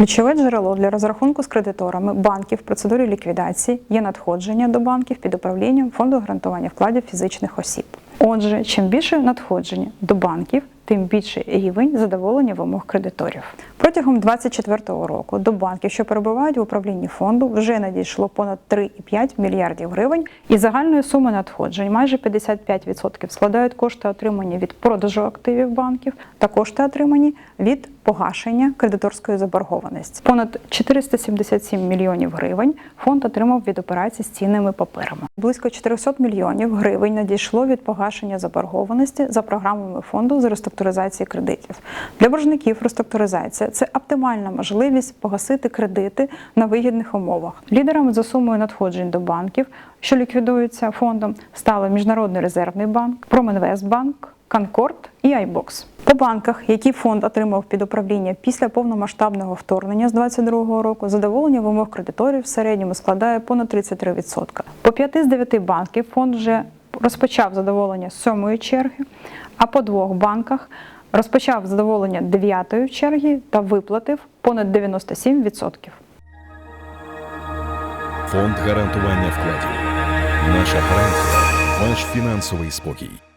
Ключове джерело для розрахунку з кредиторами банків в процедурі ліквідації є надходження до банків під управлінням фонду гарантування вкладів фізичних осіб. Отже, чим більше надходження до банків, тим більший рівень задоволення вимог кредиторів. Протягом 2024 року до банків, що перебувають в управлінні фонду, вже надійшло понад 3,5 мільярдів гривень, і загальної суми надходжень майже 55% складають кошти, отримані від продажу активів банків, та кошти, отримані від погашення кредиторської заборгованості. Понад 477 мільйонів гривень фонд отримав від операцій з цінними паперами. Близько 400 мільйонів гривень надійшло від погашення заборгованості за програмами фонду з реструктуризації кредитів. Для боржників реструктуризація це оптимальна можливість погасити кредити на вигідних умовах. Лідерами за сумою надходжень до банків, що ліквідуються фондом, стали Міжнародний резервний банк, Промінвестбанк, Конкорд і iBox. По банках, які фонд отримав під управління після повномасштабного вторгнення з 2022 року, задоволення вимог кредиторів в середньому складає понад 33%. По 5 з 9 банків фонд вже розпочав задоволення сьомої черги, а по двох банках розпочав задоволення дев'ятої черги та виплатив понад 97%. Фонд гарантування вкладів. Наша гарантія ваш фінансовий спокій.